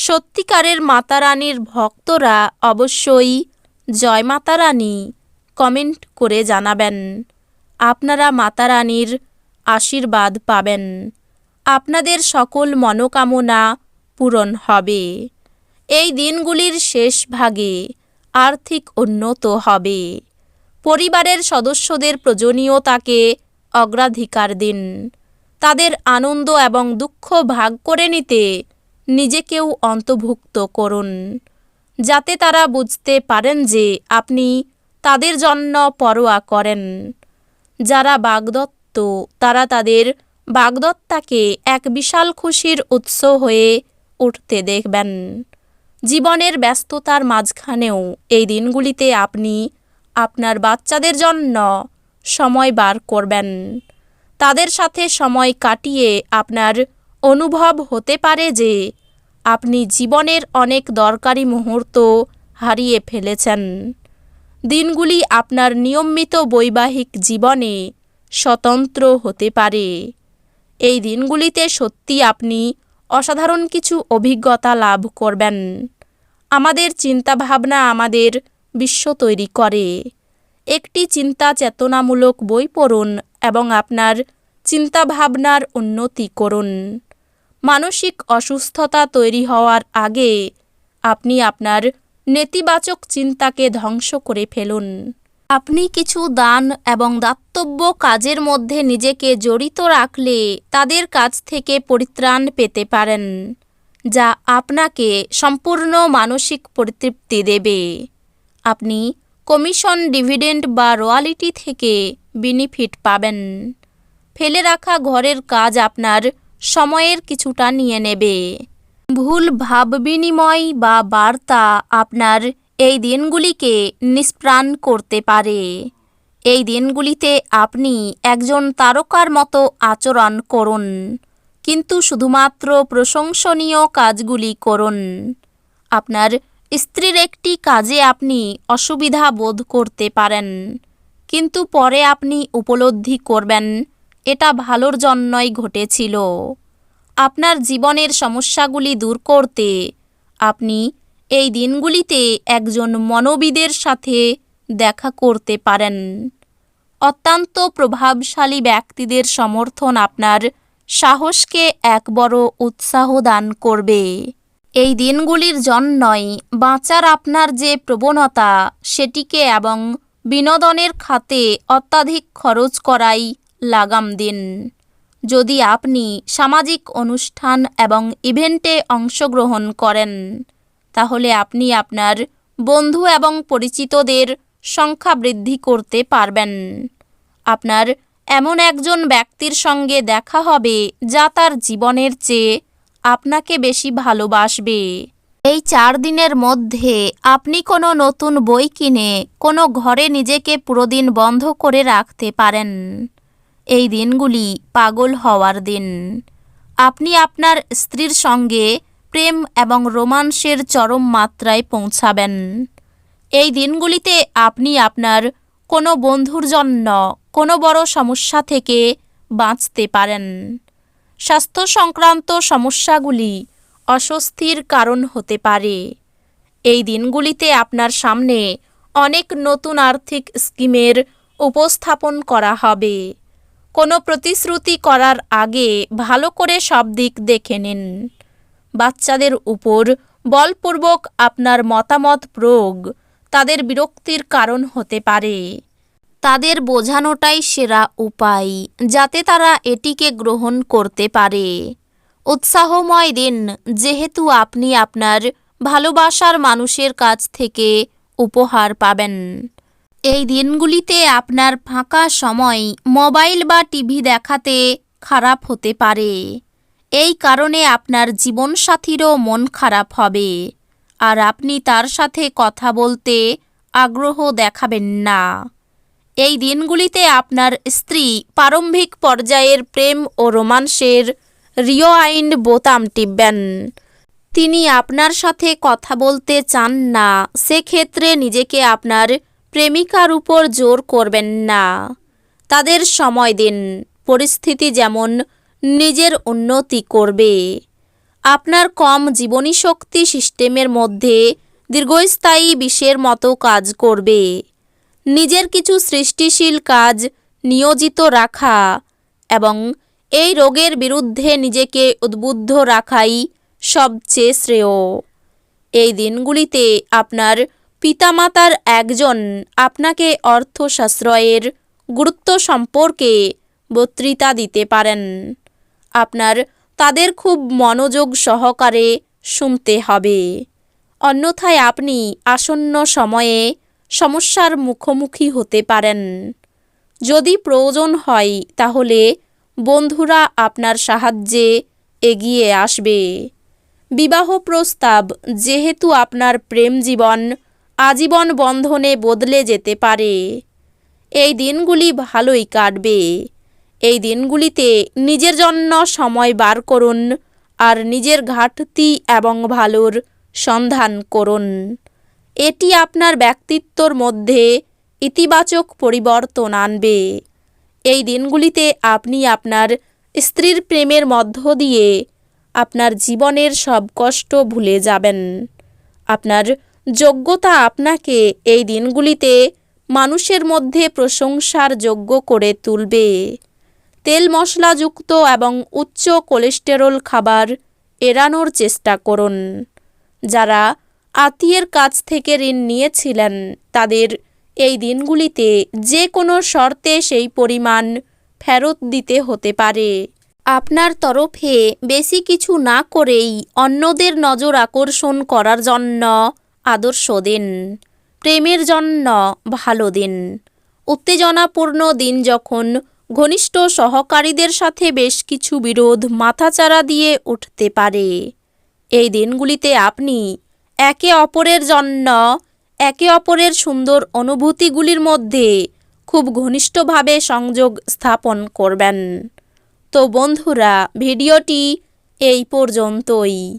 সত্যিকারের মাতারানীর ভক্তরা অবশ্যই জয় মাতারানী কমেন্ট করে জানাবেন। আপনারা মাতারানীর আশীর্বাদ পাবেন। আপনাদের সকল মনোকামনা পূরণ হবে। এই দিনগুলির শেষ ভাগে আর্থিক উন্নত হবে। পরিবারের সদস্যদের প্রয়োজনীয়তাকে অগ্রাধিকার দিন। তাদের আনন্দ এবং দুঃখ ভাগ করে নিতে নিজেকেও অন্তর্ভুক্ত করুন, যাতে তারা বুঝতে পারেন যে আপনি তাদের জন্য পরোয়া করেন। যারা বাগদত্ত, তারা তাদের বাগদত্তাকে এক বিশাল খুশির উৎস হয়ে উঠতে দেখবেন। জীবনের ব্যস্ততার মাঝখানেও এই দিনগুলিতে আপনি আপনার বাচ্চাদের জন্য সময় বার করবেন। তাদের সাথে সময় কাটিয়ে আপনার অনুভব হতে পারে যে আপনি জীবনের অনেক দরকারি মুহূর্ত হারিয়ে ফেলেছেন। দিনগুলি আপনার নিয়মিত বৈবাহিক জীবনে স্বতন্ত্র হতে পারে। এই দিনগুলিতে সত্যি আপনি অসাধারণ কিছু অভিজ্ঞতা লাভ করবেন। আমাদের চিন্তাভাবনা আমাদের বিশ্ব তৈরি করে। একটি চিন্তা চেতনামূলক বই পড়ুন এবং আপনার চিন্তাভাবনার উন্নতি করুন। মানসিক অসুস্থতা তৈরি হওয়ার আগে আপনি আপনার নেতিবাচক চিন্তাকে ধ্বংস করে ফেলুন। আপনি কিছু দান এবং দাতব্য কাজের মধ্যে নিজেকে জড়িত রাখলে তাদের কাছ থেকে পরিত্রাণ পেতে পারেন, যা আপনাকে সম্পূর্ণ মানসিক পরিতৃপ্তি দেবে। আপনি কমিশন, ডিভিডেন্ড বা রয়্যালিটি থেকে বেনিফিট পাবেন। ফেলে রাখা ঘরের কাজ আপনার সময়ের কিছুটা নিয়ে নেবে। ভুল ভাব বিনিময় বা বার্তা আপনার এই দিনগুলিকে নিষ্প্রাণ করতে পারে। এই দিনগুলিতে আপনি একজন তারকার মতো আচরণ করুন, কিন্তু শুধুমাত্র প্রশংসনীয় কাজগুলি করুন। আপনার স্ত্রীর একটি কাজে আপনি অসুবিধা বোধ করতে পারেন, কিন্তু পরে আপনি উপলব্ধি করবেন এটা ভালোর জন্যই ঘটেছিল। আপনার জীবনের সমস্যাগুলি দূর করতে আপনি এই দিনগুলিতে একজন মনোবিদের সাথে দেখা করতে পারেন। অত্যন্ত প্রভাবশালী ব্যক্তিদের সমর্থন আপনার সাহসকে এক বড় উৎসাহ দান করবে। এই দিনগুলির জন্যই বাঁচার আপনার যে প্রবণতা, সেটিকে এবং বিনোদনের খাতে অত্যাধিক খরচ করাই লাগাম দিন। যদি আপনি সামাজিক অনুষ্ঠান এবং ইভেন্টে অংশগ্রহণ করেন, তাহলে আপনি আপনার বন্ধু এবং পরিচিতদের সংখ্যা বৃদ্ধি করতে পারবেন। আপনার এমন একজন ব্যক্তির সঙ্গে দেখা হবে যা তার জীবনের চেয়ে আপনাকে বেশি ভালোবাসবে। এই চার দিনের মধ্যে আপনি কোনো নতুন বই কিনে কোনো ঘরে নিজেকে পুরোদিন বন্ধ করে রাখতে পারেন। এই দিনগুলি পাগল হওয়ার দিন। আপনি আপনার স্ত্রীর সঙ্গে প্রেম এবং রোমান্সের চরম মাত্রায় পৌঁছাবেন। এই দিনগুলিতে আপনি আপনার কোনো বন্ধুর জন্য কোনো বড় সমস্যা থেকে বাঁচতে পারেন। স্বাস্থ্য সংক্রান্ত সমস্যাগুলি অস্বস্তির কারণ হতে পারে। এই দিনগুলিতে আপনার সামনে অনেক নতুন আর্থিক স্কিমের উপস্থাপন করা হবে। কোনো প্রতিশ্রুতি করার আগে ভালো করে সব দিক দেখে নিন। বাচ্চাদের উপর বলপূর্বক আপনার মতামত প্রয়োগ তাদের বিরক্তির কারণ হতে পারে। তাদের বোঝানোটাই সেরা উপায়, যাতে তারা এটিকে গ্রহণ করতে পারে। উৎসাহময় দিন, যেহেতু আপনি আপনার ভালোবাসার মানুষের কাছ থেকে উপহার পাবেন। এই দিনগুলিতে আপনার ফাঁকা সময় মোবাইল বা টিভি দেখাতে খারাপ হতে পারে। এই কারণে আপনার জীবনসাথীরও মন খারাপ হবে। আর আপনি তার সাথে কথা বলতে আগ্রহ দেখাবেন না। এই দিনগুলিতে আপনার স্ত্রী প্রারম্ভিক পর্যায়ের প্রেম ও রোমান্সের রিওয়াইন্ড বোতাম টিপবেন। তিনি আপনার সাথে কথা বলতে চান না, সেক্ষেত্রে নিজেকে আপনার প্রেমিকার উপর জোর করবেন না। তাদের সময় দিন। পরিস্থিতি যেমন নিজের উন্নতি করবে। আপনার কম জীবনী শক্তি সিস্টেমের মধ্যে দীর্ঘস্থায়ী বিষের মতো কাজ করবে। নিজের কিছু সৃষ্টিশীল কাজ নিয়োজিত রাখা এবং এই রোগের বিরুদ্ধে নিজেকে উদ্বুদ্ধ রাখাই সবচেয়ে শ্রেয়। এই দিনগুলিতে আপনার পিতামাতার একজন আপনাকে অর্থ সাশ্রয়ের গুরুত্ব সম্পর্কে বক্তৃতা দিতে পারেন। আপনার তাদের খুব মনোযোগ সহকারে শুনতে হবে। অন্যথায় আপনি আসন্ন সময়ে সমস্যার মুখোমুখি হতে পারেন। যদি প্রয়োজন হয়, তাহলে বন্ধুরা আপনার সাহায্যে এগিয়ে আসবে। বিবাহ প্রস্তাব যেহেতু আপনার প্রেম জীবন আজীবন বন্ধনে বদলে যেতে পারে। এই দিনগুলি ভালোই কাটবে। এই দিনগুলিতে নিজের জন্য সময় বার করুন আর নিজের ঘাটতি এবং ভালোর সন্ধান করুন। এটি আপনার ব্যক্তিত্বর মধ্যে ইতিবাচক পরিবর্তন আনবে। এই দিনগুলিতে আপনি আপনার স্ত্রীর প্রেমের মধ্য দিয়ে আপনার জীবনের সব কষ্ট ভুলে যাবেন। আপনার যোগ্যতা আপনাকে এই দিনগুলিতে মানুষের মধ্যে প্রশংসার যোগ্য করে তুলবে। তেল মশলাযুক্ত এবং উচ্চ কোলেস্টেরল খাবার এড়ানোর চেষ্টা করুন। যারা আত্মীয়ের কাছ থেকে ঋণ নিয়েছিলেন, তাদের এই দিনগুলিতে যে কোনো শর্তে সেই পরিমাণ ফেরত দিতে হতে পারে। আপনার তরফে বেশি কিছু না করেই অন্যদের নজর আকর্ষণ করার জন্য আদর্শ দিন প্রেমের জন্য ভালো দিন। উত্তেজনাপূর্ণ দিন যখন ঘনিষ্ঠ সহকারীদের সাথে বেশ কিছু বিরোধ মাথাচাড়া দিয়ে উঠতে পারে। এই দিনগুলিতে আপনি একে অপরের জন্য, একে অপরের সুন্দর অনুভূতিগুলির মধ্যে খুব ঘনিষ্ঠভাবে সংযোগ স্থাপন করবেন। তো বন্ধুরা, ভিডিওটি এই পর্যন্তই।